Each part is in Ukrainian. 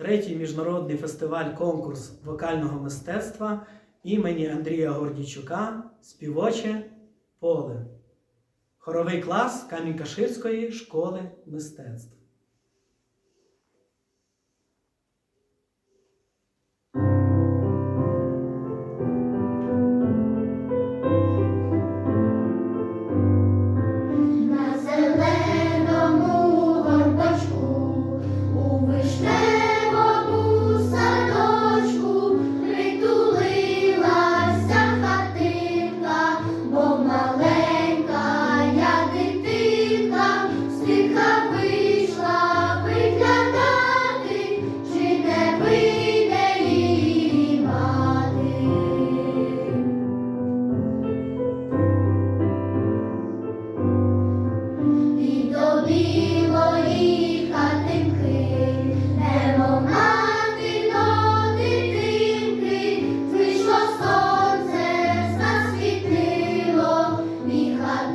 третій міжнародний фестиваль конкурс вокального мистецтва імені Андрія Гордійчука Співоче поле. Хоровий клас Камінь-Каширської школи мистецтв.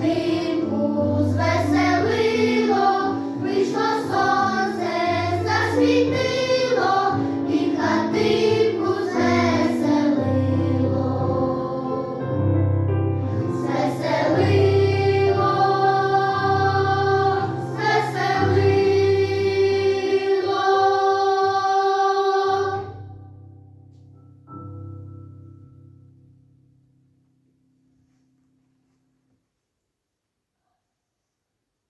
You.